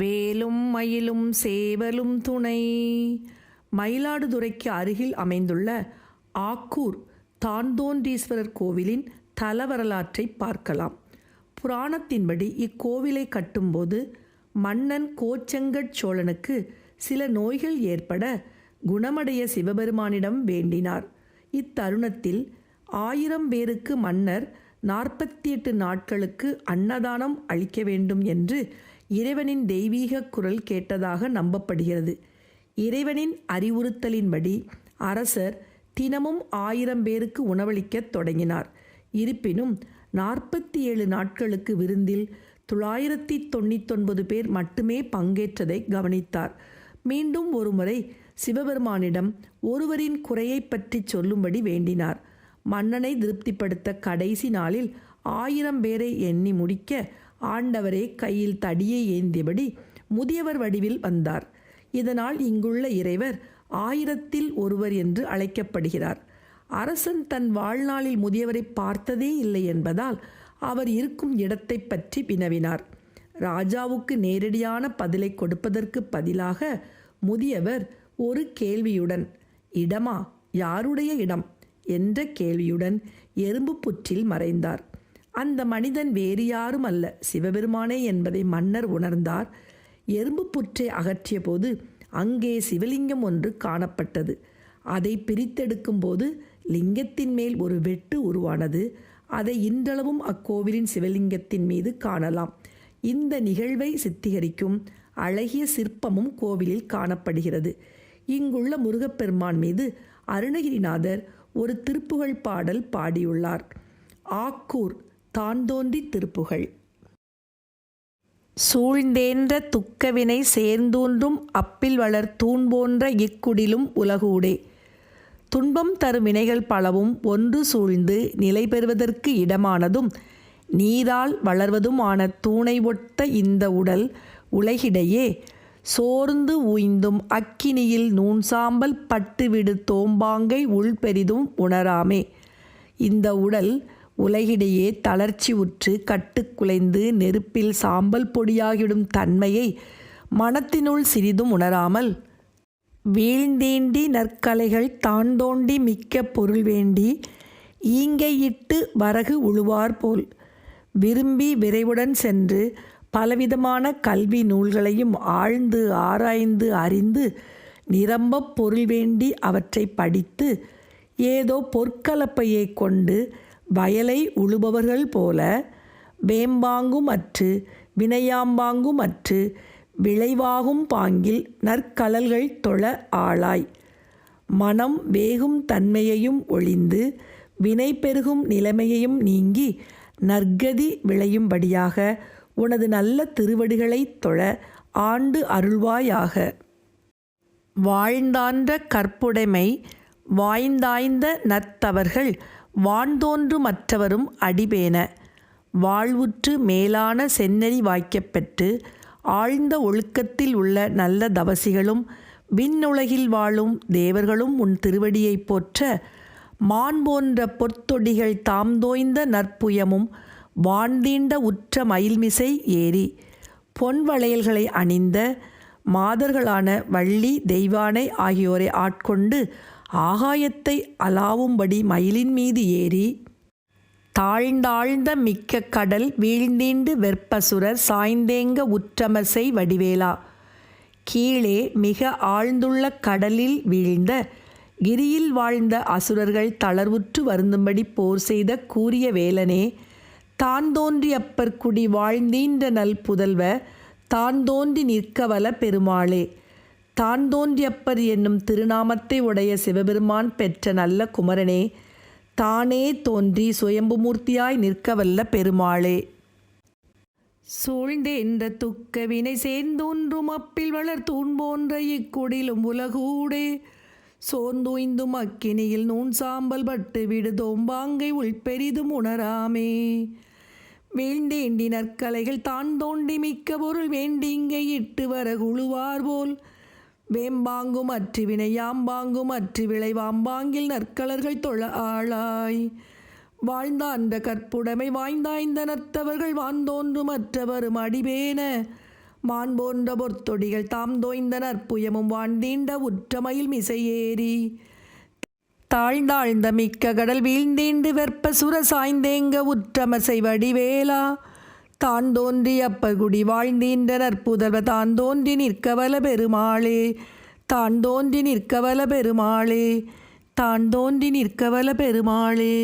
வேலும் மயிலும் சேவலும் துணை. மயிலாடுதுறைக்கு அருகில் அமைந்துள்ள ஆக்கூர் தான்தோன்றீஸ்வரர் கோவிலின் தல வரலாற்றை பார்க்கலாம். புராணத்தின்படி இக்கோவிலை கட்டும்போது மன்னன் கோச்செங்கட் சோழனுக்கு சில நோய்கள் ஏற்பட குணமடைய சிவபெருமானிடம் வேண்டினார். இத்தருணத்தில் ஆயிரம் பேருக்கு மன்னர் நாற்பத்தி எட்டு நாட்களுக்கு அன்னதானம் அளிக்க வேண்டும் என்று இறைவனின் தெய்வீக குரல் கேட்டதாக நம்பப்படுகிறது. இறைவனின் அறிவுறுத்தலின்படி அரசர் தினமும் ஆயிரம் பேருக்கு உணவளிக்கத் தொடங்கினார். இருப்பினும் நாற்பத்தி ஏழு நாட்களுக்கு விருந்தில் தொள்ளாயிரத்தி தொண்ணூத்தொன்பது பேர் மட்டுமே பங்கேற்றதை கவனித்தார். மீண்டும் ஒருமுறை சிவபெருமானிடம் ஒருவரின் குறையை பற்றி சொல்லும்படி வேண்டினார். மன்னனை திருப்திப்படுத்த கடைசி நாளில் ஆயிரம் பேரை எண்ணி முடிக்க ஆண்டவரே கையில் தடியை ஏந்தியபடி முதியவர் வடிவில் வந்தார். இதனால் இங்குள்ள இறைவர் ஆயிரத்தில் ஒருவர் என்று அழைக்கப்படுகிறார். அரசன் தன் வாழ்நாளில் முதியவரை பார்த்ததே இல்லை என்பதால் அவர் இருக்கும் இடத்தை பற்றி வினவினார் ராஜாவுக்கு நேரடியான பதிலை கொடுப்பதற்கு பதிலாக முதியவர் ஒரு கேள்வியுடன் இடமா? யாருடைய இடம்? என்ற கேள்வியுடன் எறும்பு புற்றில் மறைந்தார். அந்த மனிதன் வேறு யாரும் அல்ல. சிவபெருமானே என்பதை மன்னர் உணர்ந்தார். எறும்பு புற்றை அகற்றிய போது அங்கே சிவலிங்கம் ஒன்று காணப்பட்டது. அதை பிரித்தெடுக்கும் போது லிங்கத்தின் மேல் ஒரு வெட்டு உருவானது. அதை இன்றளவும் அக்கோவிலின் சிவலிங்கத்தின் மீது காணலாம். இந்த நிகழ்வை சித்திகரிக்கும் அழகிய சிற்பமும் கோவிலில் காணப்படுகிறது. இங்குள்ள முருகப்பெருமான் மீது அருணகிரிநாதர் ஒரு திருப்புகழ் பாடல் பாடியுள்ளார். ஆக்கூர் தான்தோன்றி திருப்புகள். சூழ்ந்தேன்ற துக்கவினை சேர்ந்தூன்றும் அப்பில் வளர் தூண் போன்ற இக்குடிலும் உலகூடே. துன்பம் தரும் வினைகள் பலவும் ஒன்று சூழ்ந்து நிலை பெறுவதற்கு இடமானதும் நீரால் வளர்வதுமான தூணை ஒட்ட இந்த உடல் உலகிடையே. சோர்ந்து உய்ந்தும் அக்கினியில் நூன் சாம்பல் பட்டுவிடு தோம்பாங்கை உள் பெரிதும் உணராமே. இந்த உடல் உலகிடையே தளர்ச்சி உற்று கட்டுக்குலைந்து நெருப்பில் சாம்பல் பொடியாகிடும் தன்மையை மனத்தினுள் சிறிதும் உணராமல் வீழ்ந்தீண்டி நற்கலைகள் தான் தோண்டி மிக்க பொருள் வேண்டி ஈங்கையிட்டு வரகு உழுவார் போல் விரும்பி விரைவுடன் சென்று பலவிதமான கல்வி நூல்களையும் ஆழ்ந்து ஆராய்ந்து அறிந்து நிரம்ப பொருள் வேண்டி அவற்றை படித்து ஏதோ பொற்கலப்பையை கொண்டு வயலை உழுபவர்கள் போல வேம்பாங்கும் அற்று வினையாம்பாங்கும் அற்று விளைவாகும் பாங்கில் நற்கலல்கள் தொழ ஆளாய். மனம் வேகும் தன்மையையும் ஒளிந்து வினை பெருகும் நிலைமையையும் நீங்கி நற்கதி விளையும்படியாக உனது நல்ல திருவடிகளை தொழ ஆண்டு அருள்வாயாக. வாழ்ந்தான்ற கற்புடைமை வாய்ந்தாய்ந்த நற்தவர்கள் வான்தோன்று மற்றவரும் அடிபேன. வாழ்வுற்று மேலான செந்நெறி வாய்க்கப்பெற்று ஆழ்ந்த ஒழுக்கத்தில் உள்ள நல்ல தவசிகளும் விண்ணுலகில் வாழும் தேவர்களும் உன் திருவடியைப் போற்ற மான் போன்ற பொற்தொடிகள் தாம் தோய்ந்த நற்புயமும் வான்தீண்ட உற்ற மயில்மிசை ஏறி பொன் வளையல்களை அணிந்த மாதர்களான வள்ளி தெய்வானை ஆகியோரை ஆட்கொண்டு ஆகாயத்தை அலாவும்படி மயிலின் மீது ஏறி தாழ்ந்தாழ்ந்த மிக்க கடல் வீழ்ந்தீண்டு வெற்பசுரர் சாய்ந்தேங்க உற்றமசை வடிவேலா. கீழே மிக ஆழ்ந்துள்ள கடலில் வீழ்ந்த கிரியில் வாழ்ந்த அசுரர்கள் தளர்வுற்று வருந்தும்படி போர் செய்த கூறிய வேலனே தான் தோன்றி அப்பர் குடி வாழ்ந்தீன்ற நல் புதல்வ தான் தோன்றி நிற்கவல பெருமாளே. தான் தோன்றியப்பர் என்னும் திருநாமத்தை உடைய சிவபெருமான் பெற்ற நல்ல குமரனே தானே தோன்றி சுயம்புமூர்த்தியாய் நிற்கவல்ல பெருமாளே. சூழ்ந்தே என்ற துக்கவினை சேர்ந்தோன்றும் அப்பில் வளர் தூண் போன்ற இக்குடிலும் உலகூடே. சோர்ந்தோய்ந்தும் அக்கினியில் நூன் சாம்பல் பட்டு விடுதோம்பாங்கை உள்பெரிதும் உணராமே. வேண்டேண்டி நற்கலைகள் தான் தோண்டி மிக்க பொருள் வேண்டிங்கை இட்டு வர குழுவார் போல் வேம்பாங்கும் அற்று வினையாம்பாங்கும் அற்று விளைவாம்பாங்கில் நற்கலர்கள் தொழ ஆளாய். வாழ்ந்த அந்த கற்புடைமை வாய்ந்தாய்ந்த நத்தவர்கள் வான்தோன்றும் அற்றவரும் அடிபேன. மான் போன்ற பொற்தொடிகள் தாம் தோய்ந்த நற்புயமும் வாழ்ந்தீண்ட உற்றமையில் மிசையேறி. தாழ்ந்தாழ்ந்த மிக்க கடல் வீழ்ந்தீண்டு வெற்ப சுர சாய்ந்தேங்க உற்றமசை வடிவேலா. தான் தோன்றி அப்பகுடி வாழ்ந்தீன்றனர் புதல்வ தான் தோன்றி நிற்கவல பெருமாளே. தான் தோன்றி நிற்கவல பெருமாளே. தான் தோன்றி நிற்கவல பெருமாளே.